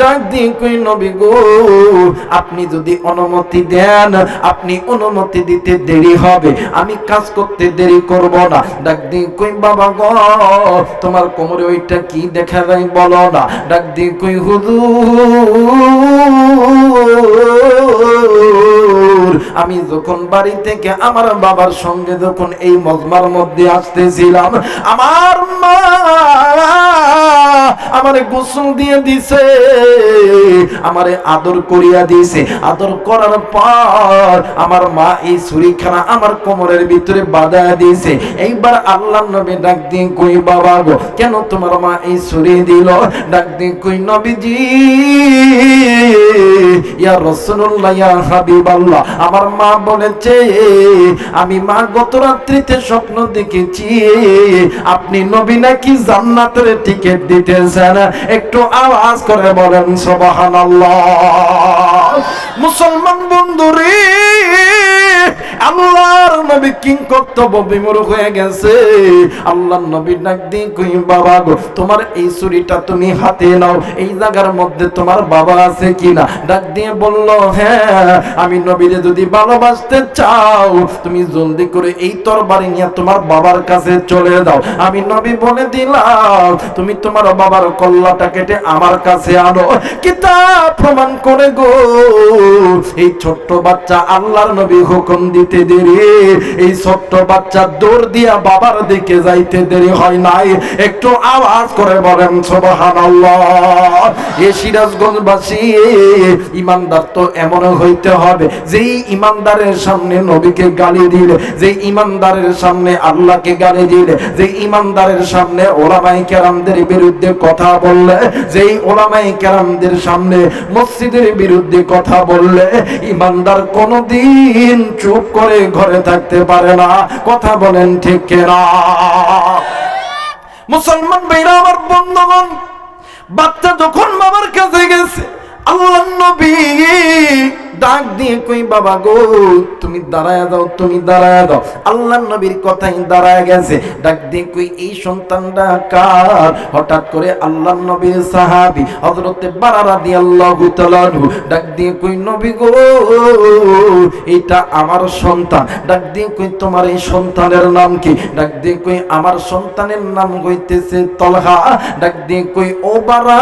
ডাক দিয়ে কই, নবী গো, আপনি যদি অনুমতি দেন, আপনি অনুমতি দিতে দেরি হবে। আমি কাজ করতে দেরি করব না। ডাক দিয়ে কই, বাবা গো, তোমার কোমরে ওইটা কি দেখা যায় বলো না। ডাক দিয়ে কই, হুজুর, আমি যখন বাড়ি থেকে আমার বাবার সঙ্গে যখন এই মজমার মধ্যে আসতেছিলাম, আমার মা আমারে গোসল দিয়ে দিছে। আমারে আদর করিয়া দিছে আদর করার পর আমার মা এই ছুরিখানা আমার কোমরের ভিতরে বাধা দিয়েছে। এইবার আল্লাহ নবী ডাক দিয়ে কই, বাবা গো, কেন তোমার মা এই ছুরি দিল? ডাক দিয়ে কই, নবীজি, ইয়া রাসূলুল্লাহ, ইয়া হাবিবাল্লাহ। আমার মা বলেছে, আমি মা গত রাত্রিতে স্বপ্ন দেখেছি। আপনি নবী নাকি জান্নাতের টিকিট দিতেছেন? একটু আওয়াজ করে বলেন আল্লাহ মুসলমান বন্ধুরে আল্লাহর নবী কিং কর্তব্য বিমূর হয়ে গেছে। আল্লাহর নবী ডাক দিয়ে কই, বাবা গো, তোমার এই ছুরিটা তুমি হাতে নাও। এই জায়গার মধ্যে তোমার বাবা আছে কিনা? ডাক দিয়ে বলল হ্যাঁ আমি নবীরে যদি ভালোবাসতে চাও, তুমি জলদি করে এই তরবারি নিয়ে তোমার বাবার কাছে চলে দাও। আমি নবী বলে দিলাম, তুমি তোমার বাবার কল্লাটা কেটে আমার কাছে আনো। কিতাব প্রমাণ করে গো, এই ছোট্ট বাচ্চা আল্লাহর নবী হুকুম দিতে দেরি। এই ছোট্ট বাচ্চা দৌড় দিয়া বাবার দিকে যাইতে দেরি হয় নাই। একটু আওয়াজ করে বলেন, সুবহানাল্লাহ। এ সিরাজগঞ্জবাসী, ইমানদার তো এমন হইতে হবে। যেই ইমানদারের সামনে নবীকে গালি দিলে, যেই ইমানদারের সামনে আল্লাহকে গালি দিলে, যেই ইমানদারের সামনে ওলামাই কেরামদের বিরুদ্ধে কথা বললে, যেই ওলামাই কেরামদের সামনে মসজিদের বিরুদ্ধে কথা বললে, ইমানদার কোনদিন চুপ করে ঘরে থাকতে পারে না। কথা বলেন ঠিক কেনা? মুসলমান ভাইরা, আমার বন্ধুগণ, বাচ্চা যখন বাবার কাছে গেছে আল্লাহ নবী ডাক দিয়ে কই, বাবা গো, তুমি দাঁড়ায় দাও, তুমি দাঁড়ায় দাও। আল্লাহ নবীর কথাই দাঁড়ায় গেছে। ডাক দিয়ে কই, এই সন্তানটা কার? হঠাৎ করে আল্লাহ নবীর সাহাবী হযরতে বারা রাদিয়াল্লাহু তাআলা ডাক দিয়ে কই, নবী গো এটা আমার সন্তান। ডাক দিয়ে কই, তোমার এই সন্তানের নাম কি? ডাক দিয়ে কই, আমার সন্তানের নাম হইতেছে তলহা। ডাক দিয়ে কই, ও বারা,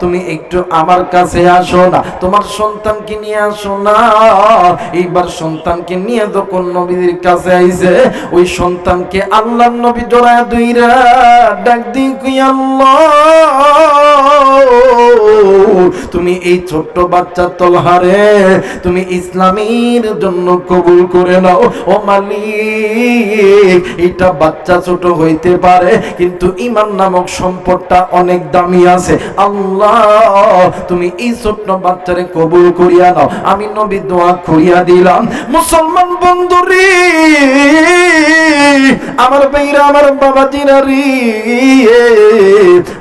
তুমি একটু আমার কাছে আসো না। তোমার সন্তানকে নিয়ে আসো না। এইবার সন্তানকে নিয়ে যখন নবীর কাছে আইছে, ওই সন্তানকে আল্লাহ নবী জড়ায় দুইরা ডাক দিয়ে কই তুমি এই ছোট্ট বাচ্চা তলহারে তুমি ইসলামের জন্য কবুল করে নাও। ও মালিক এটা বাচ্চা ছোট হইতে পারে, কিন্তু ইমান নামক সম্পদটা অনেক দামি আছে। আল্লাহ, তুমি এই ছোট্ট বাচ্চারে কবুল করিয়া নাও আমি নবী দোয়া করিয়া দিলাম। মুসলমান বন্ধুরে, আমার আমার বাবা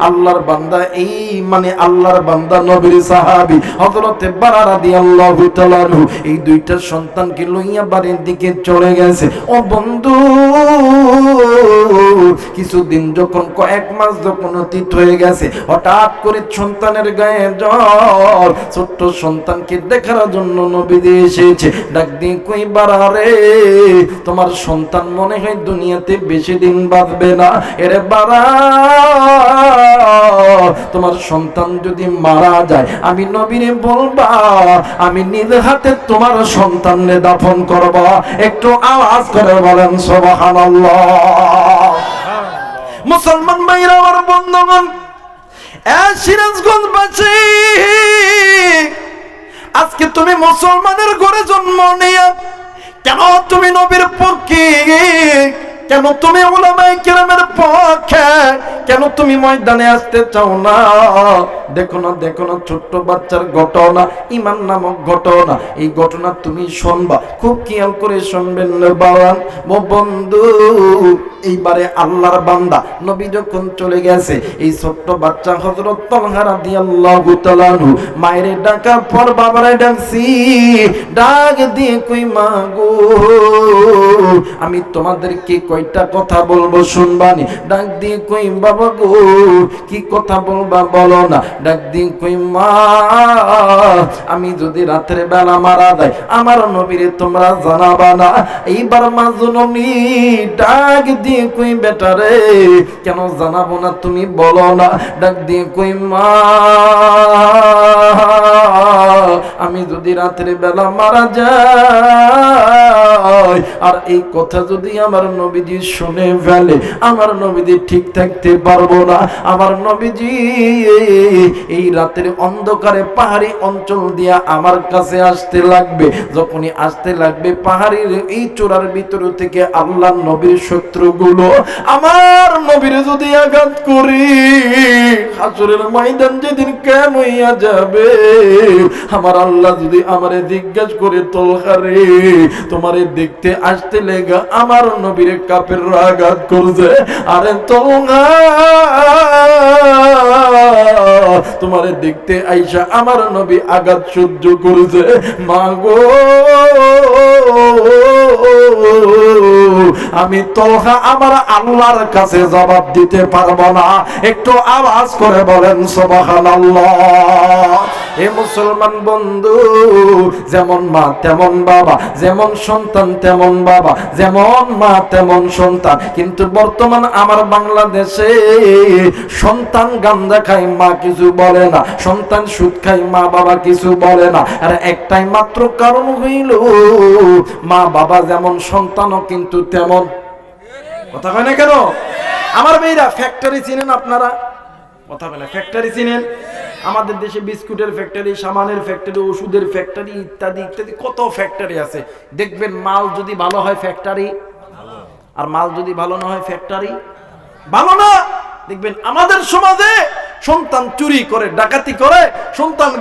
আল্লাহর বান্দা, এই মানে আল্লাহর বান্দা, নবীর সাহাবী এই দুইটা সন্তানকে লইয়া বাড়ির দিকে চলে গেছে। ও বন্ধু, কিছুদিন যখন, কয়েক মাস যখন অতীত হয়ে গেছে, হঠাৎ করে সন্তানের গায়ে জ্বর, ছোট্ট সন্তানকে দেখার জন্য নবী দিয়ে এসেছে। ডাক দিয়ে কই বাড়ারে তোমার সন্তান মনে হয় দুনিয়াতে বেশি দিন বাঁচবে না। এরে বাড়া, তোমার সন্তান যদি মারা যায়, আমি নবীরে বলবা, আমি নিজ হাতে তোমার সন্তানকে দাফন করব। একটু আওয়াজ করে বলেন, সুবহানাল্লাহ। মুসলমান ভাইরা, আমার বন্ধুগণ, এ সিরাজগঞ্জবাসী আজকে তুমি মুসলমানের ঘরে জন্ম নিয়ে কেন তুমি নবীর পক্ষে? কেন তুমি ওলামাই কিরামের পক্ষে? কেন তুমি ময়দানে আসতে চাও না? দেখো না দেখো না, ছোট্ট বাচ্চার ঘটনা, ইমান নামক ঘটনা। এই ঘটনা তুমি শুনবা। খুব খেয়াল করে শুনবেন বাবান ও বন্ধু, এইবারে আল্লাহর বান্দা, নবী যখন চলে গেছে, এই ছোট্ট বাচ্চা হযরত তালহা রাদিয়াল্লাহু তাআলা আনহু, মায়ের ডাকার পর বাবারে ডাকছি, ডাক দিয়ে কই, মা গো, আমি তোমাদেরকে কয়টা কথা বলব শুনবানি? ডাক দিয়ে কই, বাবা গো, কি কথা বলবা বলো না। ডাক দিন কই, মা, আমি যদি রাতের বেলা মারা যাই, আমার নবীরে তোমরা জানাবা না? এইবার মা জননী ডাক দিয়ে কই বেটারে কেন জানাব না তুমি বলো না? ডাক দিয়ে কই, মা আমি যদি রাতের বেলা মারা যাই, আর এই কথা যদি আমার নবীজি শুনে ফেলে, আমার নবীজি ঠিক থাকতে পারব না। আমার নবীজি এই রাতের অন্ধকারে পাহাড়ি অঞ্চল দিয়া আমার কাছে আসতে লাগবে। যখনই আসতে লাগবে, পাহাড়ির এই চূড়ার ভিতর থেকে আল্লাহ নবীর শত্রুগুলো আমার নবীর যদি আঘাত করি, হাসুরের ময়দান যেদিন কেন হইয়া যাবে, আমার আল্লাহ যদি আমারে জিজ্ঞাসা করে তোলখারে তোমারে দেখতে আসতে লেগা আমার নবীর কাপের আঘাত করছে? আরে তোলহা তোমারে দেখতে আইসা আমার নবী আঘাত সহ্য করেছে। মা গো, আমি তোলহা আমার আল্লাহর কাছে জবাব দিতে পারব না। একটু আওয়াজ করে বলেন, সুবহানাল্লাহ। এ মুসলমান বন্ধু, যেমন মা তেমন বাবা, যেমন সন্তান তেমন বাবা, যেমন মা তেমন সন্তান। কিন্তু বর্তমান আমার বাংলাদেশে সন্তান গান্দা খায় মা কিছু বলে না, সন্তান সুদ খায় মা বাবা কিছু বলে না। আর একটাই মাত্র কারণ হইল, মা বাবা যেমন সন্তানও কিন্তু তেমন। কথা কয় না কেন? আমার মেয়েরা ফ্যাক্টরি চিনেন আপনারা? কথা বলে ফ্যাক্টরি চিনেন? আমাদের দেশে বিস্কুটের ফ্যাক্টরি সামানের ফ্যাক্টরি ওষুধের ফ্যাক্টরি ইত্যাদি ইত্যাদি কত ফ্যাক্টরি আছে। দেখবেন মাল যদি ভালো হয় ফ্যাক্টরি আর মাল যদি ভালো না হয় ফ্যাক্টরি ভালো না। দেখবেন আমাদের সমাজে সন্তান চুরি করে, ডাকাতি করে, সন্তান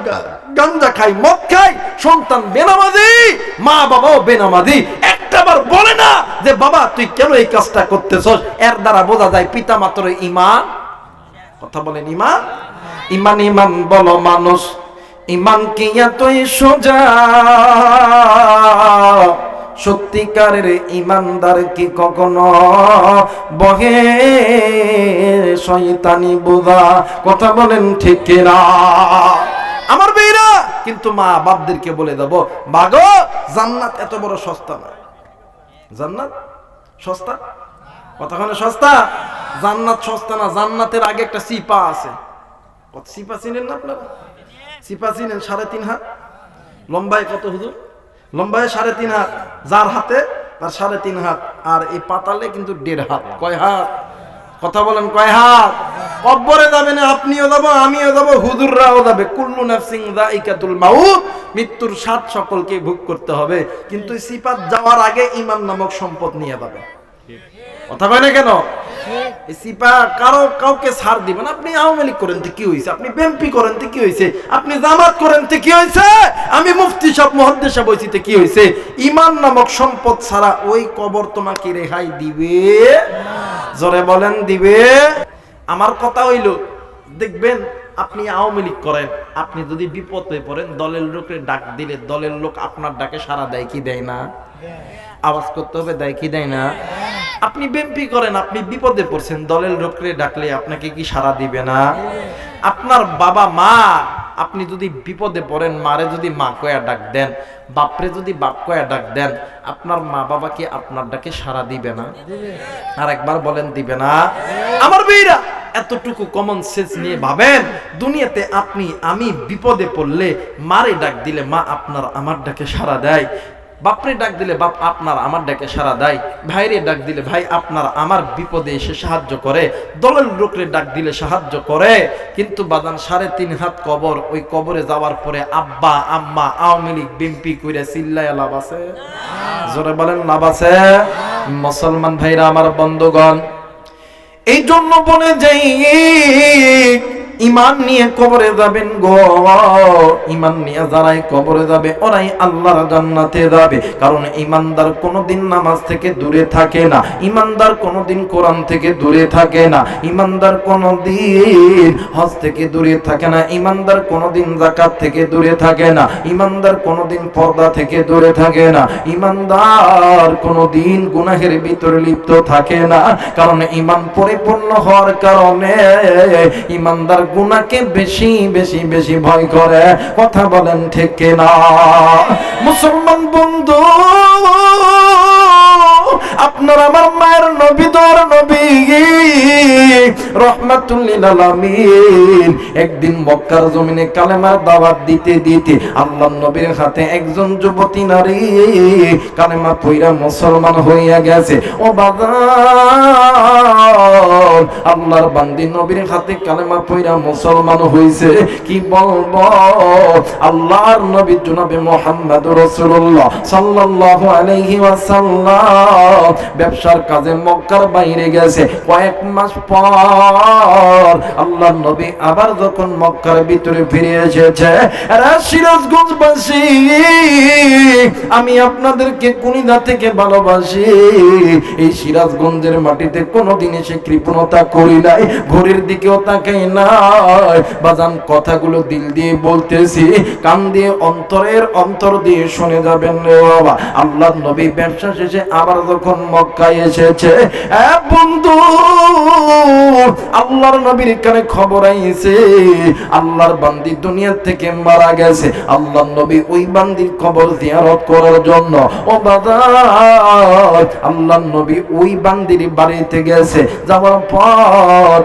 গাঞ্জা খায়, মদ খায়, সন্তান বেনামাজি, মা বাবাও বেনামাজি। একটাবার বলে না যে, বাবা, তুই কেন এই কাজটা করতেছস? এর দ্বারা বোঝা যায় পিতা মাত্র ইমান। কথা বলেন ইমান? ইমান ইমান বলো মানুষ, ইমান কি এতই সোজা? সত্যিকারের ইমানদার কি কখনো বহে? শয়তানি বোঝা, কথা বলেন ঠিক না আমার বেইরা কিন্তু মা বাপদেরকে বলে দেব বাগো জান্নাত এত বড় সস্তা না। জান্নাত? সস্তা? কতক্ষণে সস্তা? জান্নাত সস্তা না, জান্নাতের আগে একটা সিপা আছে। সিপা চিনেন না আপনারা? সিপা চিনেন সাড়ে তিন হাত? লম্বায় কত হুজুর? লম্বায় সাড়ে তিন হাত। যার হাতে, তার সাড়ে তিন হাত। আর এই পাতালে কিন্তু দেড় হাত। কয় হাত? কথা বলেন, কয় হাত? কব্বরে যাবে না, আপনিও যাব, আমিও যাব, হুজুররাও যাবে। কুল্লু নাফসিং যায়িকাতুল মাউত। মৃত্যুর স্বাদ সকলকে ভোগ করতে হবে। কিন্তু সিপাত যাওয়ার আগে ইমান নামক সম্পদ নিয়ে যাবে। কথা কয় না কেন? সিপা কারও কাউকে ছাড় দিবেন আপনি আওয়ামী লীগ করেন তো কি হয়েছে আপনি করেন তো কি হয়েছে আপনি জামাত করেন তো কি হয়েছে আমি মুফতি সব মহাদ্দেশ কি হয়েছে ইমান নামক সম্পদ ছাড়া ওই কবর তোমাকে রেহাই দিবে? জোরে বলেন দিবে? আমার কথা হইল দেখবেন আপনি আওয়ামী লীগ করেন আপনি যদি বিপদ হয়ে পড়েন দলের লোকের ডাক দিলে দলের লোক আপনার ডাকে সারা দেয় কি দেয় না? আওয়াজ করতে হবে দেয় কি দেয় না? আপনি বেম্পি করেন, আপনি বিপদে পড়ছেন, দলের লোকরে ডাকলে আপনাকে কি সারা দিবে না? আপনার বাবা মা, আপনি যদি বিপদে পড়েন, মারে যদি মা কয়া ডাক দেন, বাপরে যদি বাপ কয়া ডাক দেন, আপনার মা বাবা কি আপনার ডাকে সারা দিবে না? আর একবার বলেন, দিবে না। আমার বেইরা এতটুকু কমন সেন্স নিয়ে ভাবেন, দুনিয়াতে আপনি, আমি বিপদে পড়লে মারে ডাক দিলে মা আপনার, আমার ডাকে সারা দেয়। বাপরে ডাক দিলে বাপ আপনার আমার ডাকে সারা দেয়, ভাইরে ডাক দিলে ভাই আপনার আমার বিপদে এসে সাহায্য করে, দলের লোকরে ডাক দিলে সাহায্য করে। কিন্তু বাদান সাড়ে তিন হাত কবর, ওই কবরে যাওয়ার পরে আব্বা, আম্মা, আওয়ামী লীগ বিএমপি কইরা চিল্লায় লাভ আছে? জোরে বলেন লাভ আছে? মুসলমান ভাইরা, আমার বন্ধুগণ এই জন্য বলে যাই ইমান নিয়ে কবরে যাবেন গো। ইমান নিয়ে যারাই কবরে যাবে, ওরাই আল্লাহর জান্নাতে যাবে। কারণ ইমানদার কোনোদিন নামাজ থেকে দূরে থাকে না। ইমানদার কোনোদিন কোরআন থেকে দূরে থাকে না। ইমানদার কোনোদিন হজ থেকে দূরে থাকে না। ইমানদার কোনোদিন জাকাত থেকে দূরে থাকে না। ইমানদার কোনোদিন পর্দা থেকে দূরে থাকে না। ইমানদার কোনোদিন গুনাহের ভিতরে লিপ্ত থাকে না। কারণ ইমান পরিপূর্ণ হওয়ার কারণে ইমানদার গুনাহকে বেশি বেশি বেশি ভয় করে। কথা বলেন ঠিক না মুসলমান বন্ধু, আপনার আমার মায়ের নবী তোর নবী রহমাতুল্লিল আলামিন। একদিন মক্কার জমিনে কালেমার দাওয়াত দিতে দিতে আল্লাহ নবীর হাতে একজন যুবতী নারী কালেমা পইরা মুসলমান হইয়া গেছে। ও বাবা আল্লাহর বান্দি নবীর হাতে কালেমা পইরা মুসলমান হইছে। কি বলব? আল্লাহর নবী জনাবে মুহাম্মদ রাসূলুল্লাহ সাল্লাল্লাহু আলাইহি ওয়াসাল্লাম। ব্যবসার কাজে মক্কার বাইরে গেছে। কয়েক মাস পর আল্লাহর নবী আবার যখন মক্কার ভিতরে ফিরে এসেছে সিরাজগঞ্জবাসী, আমি আপনাদেরকে কুনিদা থেকে ভালোবাসি। এই সিরাজগঞ্জের মাটিতে কোনোদিন এসে কৃপণতা করি নাই, ঘড়ির দিকেও তাকাই নাই। বাজান, কথাগুলো দিল দিয়ে বলতেছি, কান দিয়ে অন্তরের অন্তর দিয়ে শুনে যাবেন রে বাবা। আল্লাহ নবী ব্যবসা শেষে আবার যখন মক্কায় এসেছে বন্ধু, আল্লাহর নবীর কানে খবর আইছে, আল্লাহর বান্দি দুনিয়া থেকে মারা গেছে। আল্লাহর নবী ওই বান্দির খবর জিয়ারত করার জন্য, ও বাজার আল্লাহর নবী ওই বান্দির বাড়িতে গেছে। যাওয়ার পর পর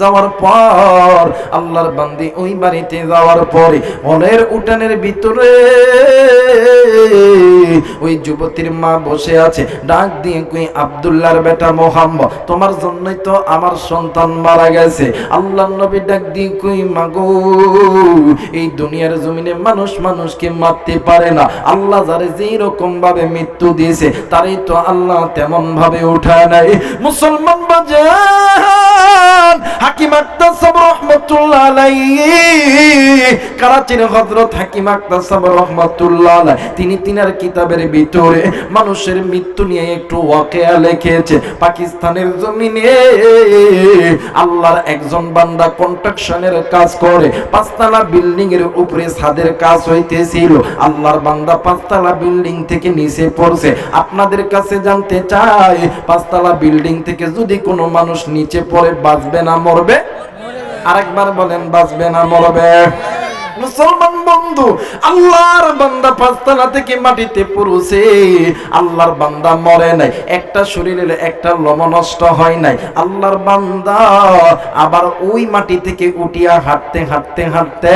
যাওয়ার পর, আল্লাহর বান্দি ওই বাড়িতে যাওয়ার পরে মনের উঠানের ভিতরে ওই যুবতীর মা বসে আছে। ডাক দিয়ে কই, আব্দুল্লাহর বেটা মোহাম্মদ, তোমার জন্যই তো আমার সন্তান মারা গেছে। আল্লাহ নবী ডাক দিয়ে কই, মাগো, এই দুনিয়ার জমিনে মানুষ মানুষকে মারতে পারে না। আল্লাহ যারে যেই রকম ভাবে মৃত্যু দিয়েছে, তারই তো আল্লাহ তেমন ভাবে উঠায় নাই। মুসলমান বাজার হাকিম আক্তার রহমতুল্লাহ আলাইহি। করাচির হযরত হাকিম রহমতুল্লাহ তিনি তিনার কিতাবের ভিতরে মানুষের মৃত্যু নিয়ে একটু ওয়াকিয়া লিখেছে। পাকিস্তানের জমিনে আল্লাহর একজন বান্দা কাজ করে। পাঁচতলা বিল্ডিং এর উপরে ছাদের কাজ হইতেছিল। আল্লাহর বান্দা পাঁচতলা বিল্ডিং থেকে নিচে পড়ছে। আপনাদের কাছে জানতে চাই, পাঁচতলা বিল্ডিং থেকে যদি কোনো মানুষ নিচে পড়ে, বাঁচবে না মরবে? আরেকবার বলেন বাঁচবে না মরবে। মুসলমান বন্ধু, আল্লাহর বান্দা পাঁচতলা থেকে মাটিতে পড়ছে আল্লাহর বান্দা মরে নাই, একটা শরীরের একটা লম নষ্ট হয় নাই, আল্লাহর বান্দা আবার ওই মাটি থেকে উঠিয়া হাঁটতে হাঁটতে হাঁটতে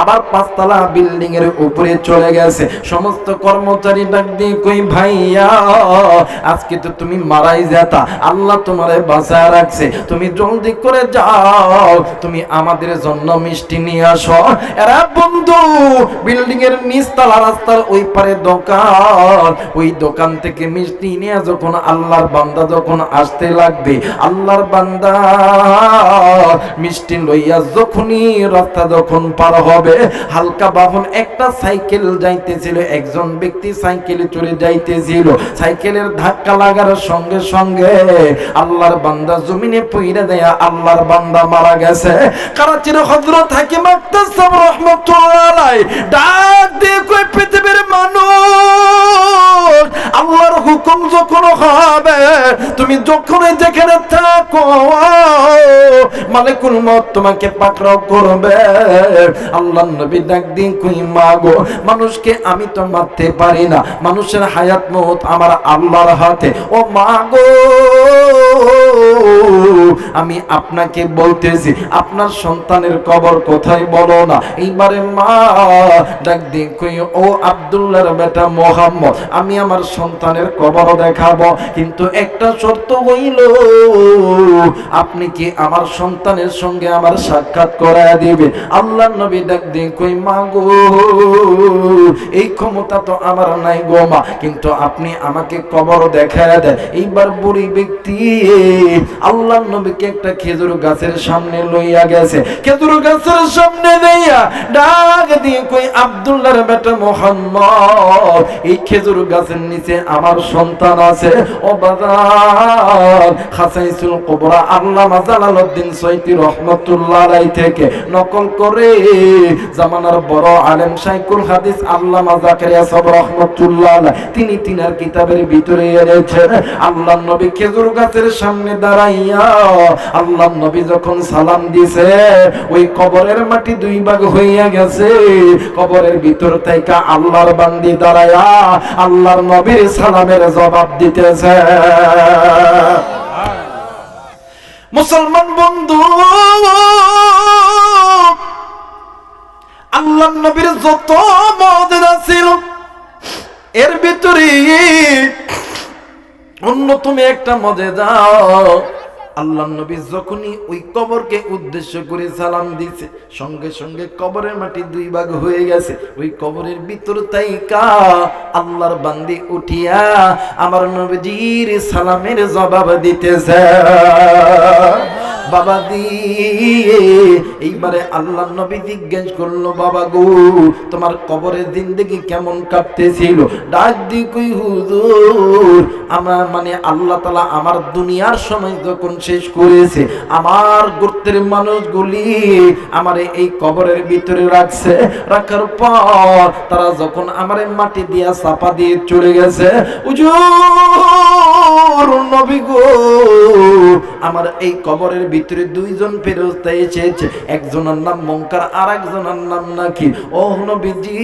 আবার পাঁচতলা বিল্ডিং এর উপরে চলে গেছে। সমস্ত কর্মচারী ডাক দিয়ে কই, ভাইয়া, আজকে তো তুমি মারাই যেতা, আল্লাহ তোমারে বাঁচায় রাখছে, তুমি জলদি করে যাও, তুমি আমাদের জন্য মিষ্টি নিয়ে আসো। এরা বন্ধু বিল্ডিং এর নিচতলা রাস্তার ওই পারে দোকান। ওই দোকান থেকে মিষ্টি নিয়ে যখন আল্লাহর বান্দা যখন আসতে লাগবে, আল্লাহর বান্দা মিষ্টি লইয়া যখনই রাস্তা যখন পার হবে, হালকা বাহন একটা সাইকেল যাইতেছিল, একজন ব্যক্তি সাইকেলে চলে যাইতেছিল। সাইকেলের ধাক্কা লাগার সঙ্গে সঙ্গে আল্লাহর বান্দা জমিনে পইরা দেয়া আল্লাহর বান্দা মারা গেছে। কারাচির হযরত হাকিম আক্তার সাহেব রহমাতুল্লাহ আলাই ডাক দিয়ে কই পৃথিবীর মানুষ, আল্লাহর হুকুম যখন হবে, তুমি যখনই যেখানে থাকো, মালিকুল মত তোমাকে পাকড়াও করবে। আল্লাহ নবী ডাক কই মাগো, মানুষকে আমি তো মারতে পারি না। মানুষের হায়াত মত আমার আল্লাহর হাতে। ও মাগো, আমি আপনাকে বলতেছি, আপনার সন্তানের কবর কোথায় বলো না। এইবারে মা ডাক কই ও আব্দুল্লাহর বেটা মোহাম্মদ, আমি আমার সন্তানের কবর দেখাবো। কিন্তু একটা শর্ত হইল, আপনি কি আমার সন্তানের সঙ্গে আমার সাক্ষাৎ করায় দিবে আল্লাহ নবী ডাক দিয়ে কই এই ক্ষমতা তো আমার নাই গো কিন্তু আপনি আমাকে কবর দেখায় দেয় এইবার বুড়ি ব্যক্তি আল্লাহ নবীকে একটা খেজুর গাছের সামনে লইয়া গেছে। খেজুর গাছের সামনে দেইয়া ডাক দিয়ে কই আব্দুল্লাহর বেটা মোহাম্মদ, এই খেজুর গাছের নিচে আমার সন্তান আছে। ও বাজার, খাসাইসুল কুবরা, আল্লামা জালালউদ্দিন সৈয়দি রহমাতুল্লাহ আলাই থেকে নকল করে জামানার বড় আলেম শাইখুল হাদিস আল্লামা জাকারিয়া সাহেব রহমাতুল্লাহ তিনি তিনার কিতাবের ভিতরে এনেছেন আল্লাহ নবী খেজুর গাছের সামনে দাঁড়াইয়া আল্লাহ নবী যখন সালাম দিছে, ওই কবরের মাটি দুই ভাগ হইয়া গেছে। কবরের ভিতর থেকে আল্লাহর বান্দি দাঁড়ায়া আল্লাহর নবীর সালামের জবাব দিতেছে। মুসলমান বন্ধু আল্লাহ নবীর যত মজা ছিল এর ভিতরে অন্যতম একটা মজে যাও আল্লাহ নবী যখনই ওই কবরকে উদ্দেশ্য করে সালাম দিছে, সঙ্গে সঙ্গে কবরের মাটি দুই ভাগ হয়ে গেছে। ওই কবরের ভিতর তাই কা আল্লাহর বান্দি উঠিয়া আমার নবীজির সালামের জবাব দিতেছে। বাবা দিয়ে এইবারে আল্লাহ নবী জিজ্ঞেস করল, বাবা গো, তোমার কবরের জিন্দগি কেমন কাটতেছিল? ডাক দি কই, হুজুর, আমার মানে আল্লাহ তালা আমার দুনিয়ার সময় যখন শেষ করেছে, আমার গোত্রের মানুষগুলি আমার এই কবরের ভিতরে রাখছে। রাখার পর তারা যখন আমার মাটি দিয়া চাপা দিয়ে চলে গেছে উজুর নবী গো, আমার এই কবরের ভিতরে দুইজন ফেরস্তা এসেছে। একজনের নাম মঙ্কার আর একজনের নাম নাকি ও নবীজি,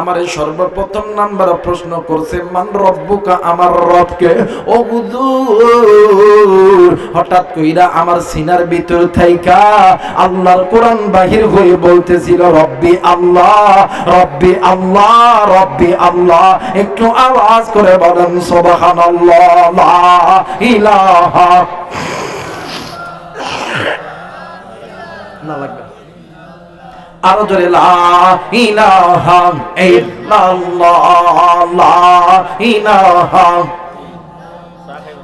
আমার সর্বপ্রথম নাম্বার প্রশ্ন করছে, মান রব্বুকা, আমার রবকে? ও হুজুর, হঠাৎ কইরা আমার সিনার ভিতর থাইকা আল্লাহর কোরআন বাহির হয়ে বলতেছিল, রব্বি আল্লাহ রব্বি আল্লাহ রব্বি আল্লাহ। একটু আওয়াজ করে বলেন, সুবহানাল্লাহ, লা ইলাহা না লাগবে আরো জোরে লা ইলাহা ইল্লাল্লাহ লা ইলাহা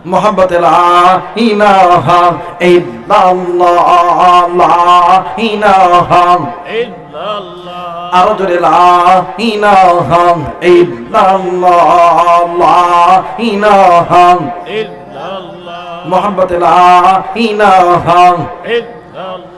মোহাম্মত লা ইলাহা ইল্লাল্লাহ লা ইলাহা আরো জোরে লা ইলাহা ইল্লাল্লাহ লা ইলাহা মোহাম্মত লা ইলাহা لا إله إلا الله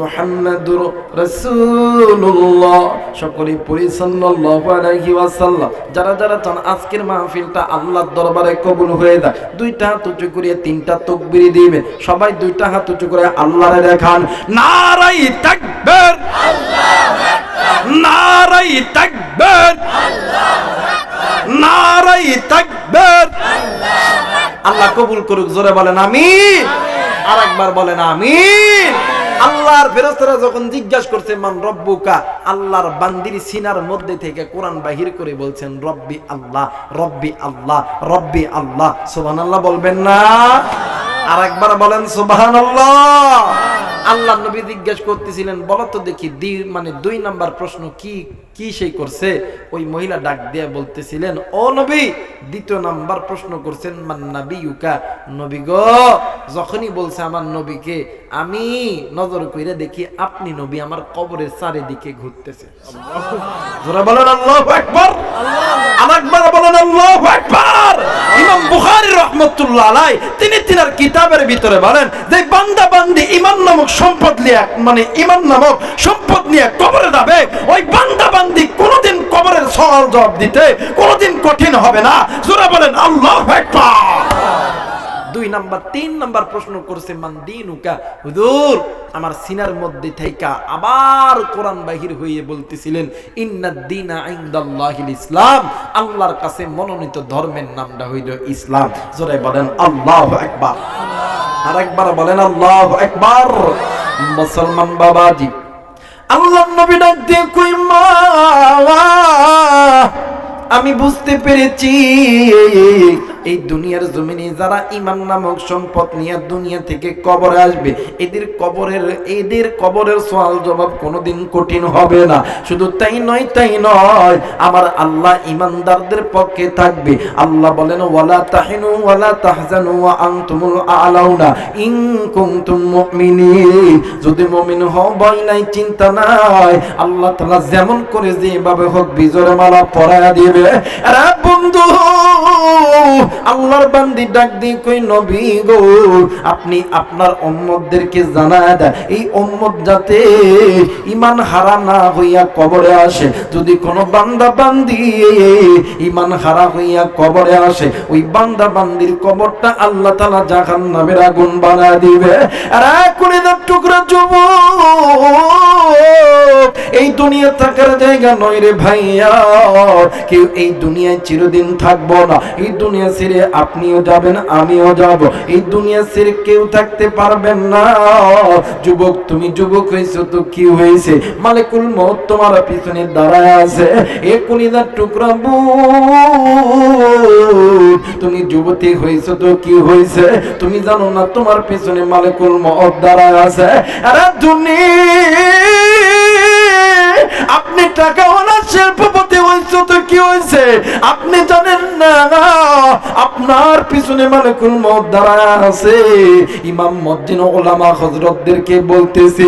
মুহাম্মাদুর রাসূলুল্লাহ। সকলে পড়ি সাল্লাল্লাহু আলাইহি ওয়াসাল্লাম। যারা যারা চান আজকের মাহফিলটা আল্লাহর দরবারে কবুল হয়ে যায়, দুইটা হাত উঁচু করে তিনটা তাকবীর দিবেন। সবাই দুইটা হাত উঁচু করে আল্লাহরে দেখান, নারাই তাকবীর আল্লাহু আকবার নারাই তাকবীর কবুল করুক জোরে বলেন আমিন। আর একবার বলেন আমিন। আল্লাহর ফেরেশতারা যখন জিজ্ঞাসা করছে মান রব্বুকা? আল্লাহর বান্দির সিনার মধ্যে থেকে কোরআন বাহির করে বলছেন রব্বি আল্লাহ রব্বি আল্লাহ রব্বি আল্লাহ। সুবহানাল্লাহ বলবেন না? আর একবার বলেন সুবহানাল্লাহ। আল্লাহ নবী জিজ্ঞেস করতেছিলেন বলো তো দেখি দি মানে দুই নাম্বার প্রশ্ন কি কি সেই করছে? ওই মহিলা ডাক দিয়ে বলতেছিলেন ও নবী দ্বিতীয় নাম্বার প্রশ্ন করছেন মান নবী ইউকা নবী গো যখনই বলছে আমার নবীকে আমি নজর কইরে দেখি আপনি নবী আমার কবরের চারিদিকে ঘুরতেছে। বলেন আল্লাহু আরেকবার বলেন আল্লাহু আকবার ইমাম বুখারী রহমতুল্লাহ আলাই তিনি তিনার কিতাবের ভিতরে বলেন যে বান্দা বান্দি ইমান নামক সম্পদ নিয়ে মানে ইমান নামক সম্পদ নিয়ে কবরে যাবে, ওই বান্দা বান্দি কোনোদিন কবরের সওয়াল জবাব দিতে কোনোদিন কঠিন হবে না। জোরে বলেন, আল্লাহ আকবার। দুই নাম্বার, তিন নাম্বার প্রশ্ন করছে, মান দিনুকা? হুজুর, আমার সিনার মধ্যে থেকে আবার কোরআন বাহির হয়ে বলতেছিলেন ইন্নাদ দিনা ইনদাল্লাহিল ইসলাম। আল্লাহর কাছে মনোনীত ধর্মের নামটা হইল ইসলাম। জোরে বলেন, আল্লাহু আকবার। আর একবার বলেন, আল্লাহু আকবার। মুসলমান বাবাজি, আল্লাহ নবী ডাক দিয়ে কই, মা, আমি বুঝতে পেরেছি এই দুনিয়ার জমিনে যারা ইমান নামক সম্পদ নিয়ে দুনিয়া থেকে কবরে আসবে, এদের কবরের এদের কবরের সওয়াল জবাব কোনোদিন কঠিন হবে না। শুধু তাই নয় তাই নয়, আমার আল্লাহ ইমানদারদের পক্ষে থাকবে। আল্লাহ বলেন, ওয়ালা তাহিনু ওয়ালা তাহজানু ওয়া আনতুমুল আলাউনা ইন কুনতুম মুমিনিন। যদি মুমিন হও, ভয় নাই, চিন্তা নাই, আল্লাহ তাআলা যেমন করে যেভাবে হোক বিজয় মালা পরায়া দিবে। আরে বন্ধু আল্লাহর বান্দি ডাক দি কই, নবী গো, আপনি আপনার উম্মতদেরকে জানায় দেয় এই উম্মত যাতে ইমান হারা না হইয়া কবরে আসে। যদি কোনো বান্দা বান্দি ইমান হারা হইয়া কবরে আসে, ওই বান্দা বান্দির কবরটা আল্লাহ তাআলা জাহান্নামের আগুন বানায় দিবে। আরে কুড়িদার টুকরা যুবক দুনিয়া থাকার জায়গা নয় রে ভাইয়া। কেউ এই দুনিয়ায় চিরদিন থাকব না। এই দুনিয়া ছেড়ে আপনিও যাবেন, আমিও যাব। এই দুনিয়া ছেড়ে কেউ থাকতে পারবেন না। যুবক, তুমি যুবক হয়েছো তো কি হয়েছে? মালিকুল মত তোমার পিছনে দাঁড়ায় আছে। এ কুলিদার টুকরা বুক তুমি যুবতী হয়েছো তো কি হয়েছে? তুমি জানো না তোমার পিছনে মালিকুল মত দাঁড়ায় আছে। আরে দুনিয়া আপনি টাকাওয়ালা শিল্পপতি হয়েছে তো কি হয়েছে? আপনি জানেন না, আপনার পিছনে মালিকুল মত দাঁড়ায় আছে। ইমাম মজ্জিন ওলামা হজরতদেরকে বলতেছে,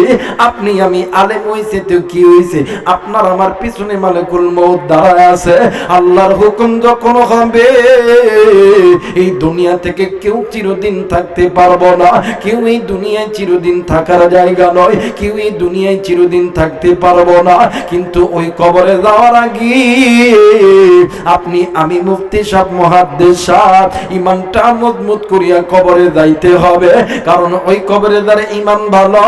আপনি আমি আলেম হয়েছে তো কি হয়েছে? আপনার আমার পিছনে মালিকুল মত দাঁড়ায় আছে। আল্লাহর হুকুম যখন হবে, এই দুনিয়া থেকে কেউ চিরদিন থাকতে পারব না। কেউ এই দুনিয়ায় চিরদিন থাকার জায়গা নয়। কেউ এই দুনিয়ায় চিরদিন থাকতে পারব না। কিন্তু ওই কবরে যাওয়ার আগে আপনি, আমি মুফতি সাহ মহাদ্দেশ ইমানটা মজবুত করিয়া কবরে যাইতে হবে। কারণ ওই কবরে যার ইমান ভালো,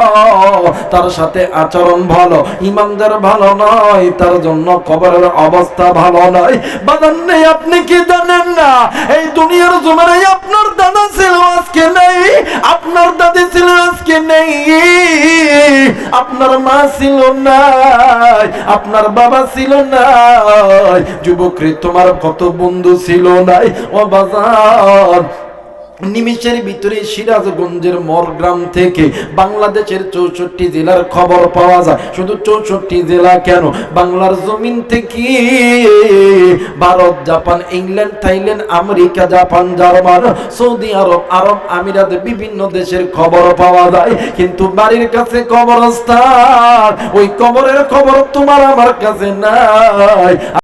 তার সাথে আচরণ ভালো। ইমানদার ভালো নয়, তার জন্য কবরের অবস্থা ভালো নয়। বাদান নেই, আপনি কি জানেন না? এই দুনিয়ার জমানে আপনার দাদা ছিল, আজকে নেই। আপনার দাদি ছিল, আজকে নেই। আপনার মা ছিল না আপনার বাবা ছিল না যুবকরে তোমার কত বন্ধু ছিল নাই। ও বাজার নিমিষের ভিতরে সিরাজগঞ্জের মরগ্রাম থেকে বাংলাদেশের চৌষট্টি জেলার খবর পাওয়া যায়। শুধু চৌষট্টি জেলা কেন? বাংলার জমিন থেকে Bharat, Japan, England, Thailand, America, Japan, German, Saudi Arab Arab আমিরাতে বিভিন্ন দেশের খবর পাওয়া যায়। কিন্তু বাড়ির কাছে কবরস্থান, ওই কবরের খবর তোমার আমার কাছে নাই।